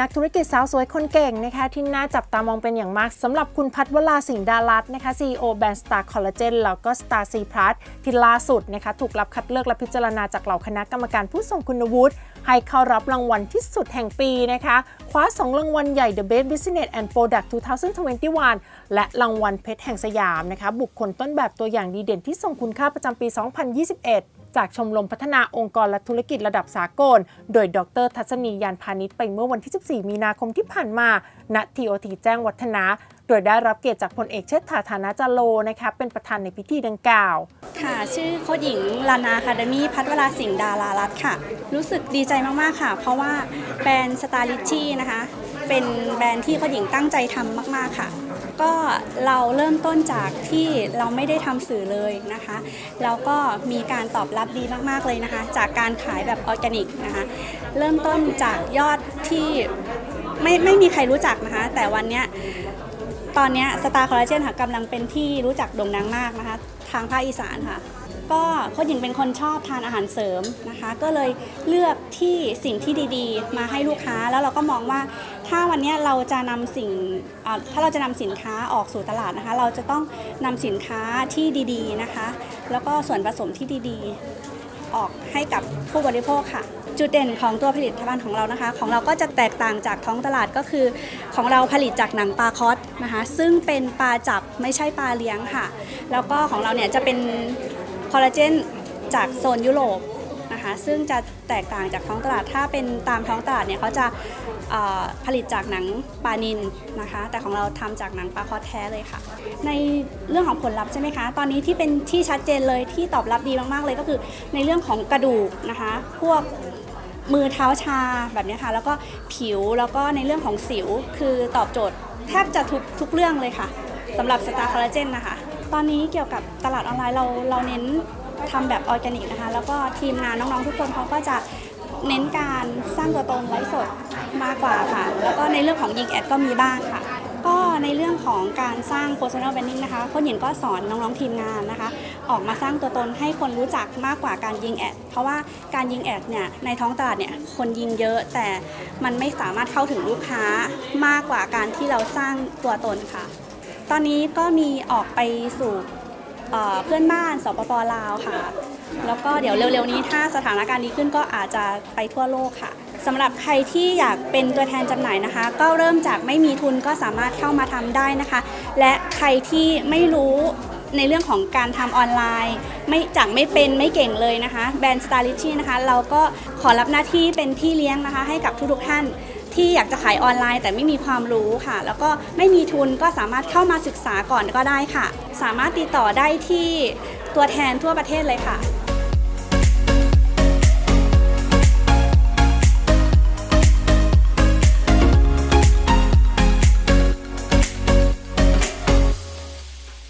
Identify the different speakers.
Speaker 1: นักธุรกิจสาวสวยคนเก่งนะคะที่น่าจับตามองเป็นอย่างมากสำหรับคุณพัฒวราสิงห์ดารัตน์นะคะ CEO แบรนด์ Star Collagen แล้วก็ Star C Plus ที่ล่าสุดนะคะถูกรับคัดเลือกและพิจารณาจากเหล่าคณะกรรมการผู้ทรงคุณวุฒิให้เข้ารับรางวัลที่สุดแห่งปีนะคะ คว้า 2 รางวัลใหญ่ The Best Business and Product 2021 และรางวัลเพชรแห่งสยามนะคะ บุคคลต้นแบบตัวอย่างดีเด่นที่ทรงคุณค่าประจำปี 2021 จากชมรมพัฒนาองค์กรและธุรกิจระดับสากล โดยดรทัศนียานพาณิชย์ไปเมื่อวันที่ 14 มีนาคมที่ผ่านมาณ TOT แจ้งวัฒนะโดยได้รับเกียรติจากพลเอกเชษฐาฐานะจาโลนะคะเป็นประธานในพิธีดังกล่าว
Speaker 2: ค่ะ ชื่อโค้ชหญิงลานาคาเดมี่พัฒวราสิงห์ดารารัตค่ะ รู้สึกดีใจมาก ๆ ค่ะ เพราะว่าแบรนด์สตาร์ลิชี่นะคะ เป็นแบรนด์ที่โค้ชหญิงตั้งใจทำมาก ๆ ค่ะ ก็เราเริ่มต้นจากที่เราไม่ได้ทำสื่อเลยนะคะแล้วก็มีการตอบรับดีมากๆเลยนะคะ จากการขายแบบออร์แกนิกนะคะ เริ่มต้นจากยอดที่ไม่ไม่มีใครรู้จักนะคะ แต่วันเนี้ยตอนนี้สตาร์คอลลาเจนค่ะกำลังเป็นที่รู้จักโด่งดังมากนะคะ ทางภาคอีสานค่ะ ก็โค้ชหญิงเป็นคนชอบทานอาหารเสริมนะคะ ก็เลยเลือกที่สิ่งที่ดีๆ มาให้ลูกค้าแล้วเราก็มองว่า ถ้าวันนี้เราจะนำสิ่งถ้าเราจะนำสินค้าออกสู่ตลาดนะคะ เราจะต้องนำสินค้าที่ดีๆนะคะ แล้วก็ส่วนผสมที่ดีๆ ออกให้กับผู้บริโภคค่ะ จุดเด่นของตัวผลิตภัณฑ์ของเรานะคะ ของเราก็จะแตกต่างจากท้องตลาดก็คือ ของเราผลิตจากหนังปลาคอสนะคะ ซึ่งเป็นปลาจับไม่ใช่ปลาเลี้ยงค่ะ แล้วก็ของเราเนี่ยจะเป็นคอลลาเจนจากโซนยุโรป นะคะซึ่งจะแตกต่างจากท้องตลาดถ้าเป็นตามท้องตลาดเนี่ยเขาจะผลิตจากหนังปลานินนะคะ แต่ของเราทำจากหนังปลาคอแท้เลยค่ะ ในเรื่องของผลลัพธ์ใช่ไหมคะ ตอนนี้ที่เป็นที่ชัดเจนเลยที่ตอบรับดีมากๆเลยก็คือในเรื่องของกระดูกนะคะ พวกมือเท้าชาแบบนี้ค่ะ แล้วก็ผิวแล้วก็ในเรื่องของสิวคือตอบโจทย์แทบจะทุกทุกเรื่องเลยค่ะสำหรับสตาร์คอลลาเจนนะคะ ตอนนี้เกี่ยวกับตลาดออนไลน์เราเราเน้น ทำแบบออร์แกนิกนะคะ แล้วก็ทีมงานน้องๆทุกคนเขาก็จะเน้นการสร้างตัวตนไว้สดมากกว่าค่ะ แล้วก็ในเรื่องของยิงแอดก็มีบ้างค่ะ ก็ในเรื่องของการสร้าง personal branding นะคะคนหญิงก็สอนน้องๆทีมงานนะคะ ออกมาสร้างตัวตนให้คนรู้จักมากกว่าการยิงแอด เพราะว่าการยิงแอดเนี่ยในท้องตลาดเนี่ยคนยิงเยอะแต่มันไม่สามารถเข้าถึงลูกค้ามากกว่าการที่เราสร้างตัวตนค่ะ ตอนนี้ก็มีออกไปสู่ เอ่อเพื่อนบ้านสปปลาวค่ะ แล้วก็เดี๋ยวเร็วๆนี้ถ้าสถานการณ์ดีขึ้นก็อาจจะไปทั่วโลกค่ะสำหรับใครที่อยากเป็นตัวแทนจำหน่ายนะคะ ก็เริ่มจากไม่มีทุนก็สามารถเข้ามาทำได้นะคะ และใครที่ไม่รู้ในเรื่องของการทำออนไลน์ ไม่จากไม่เป็นไม่เก่งเลยนะคะ แบรนด์ s t a r l i c h นะคะ เราก็ขอรับหน้าที่เป็นพี่เลี้ยงนะคะ ให้กับทุกๆท่าน ที่อยากจะขายออนไลน์ แต่ไม่มีความรู้ค่ะ แล้วก็ไม่มีทุนก็สามารถเข้ามาศึกษาก่อนก็ได้ค่ะ สามารถติดต่อได้ที่ตัวแทนทั่วประเทศเลยค่ะ